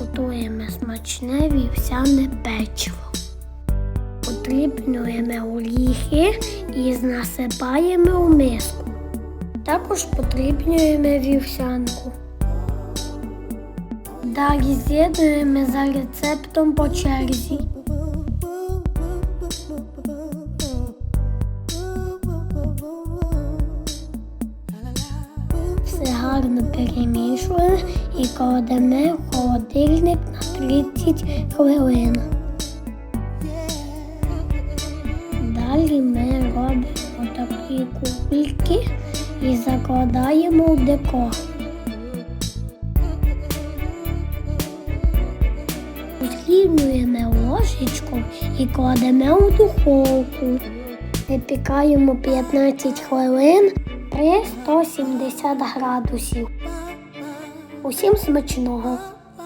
Готуємо смачне вівсяне печиво. Потрібнуємо оріхи і насипаємо в миску. Також потрібнюємо вівсянку. Далі з'єднуємо за рецептом по черзі. Гарно перемішуємо і кладемо в холодильник на 30 хвилин. Далі ми робимо такі кульки і закладаємо в декор. Подрібнюємо ложечку і кладемо в духовку. Випікаємо 15 хвилин при 170 градусів. Усім смачного!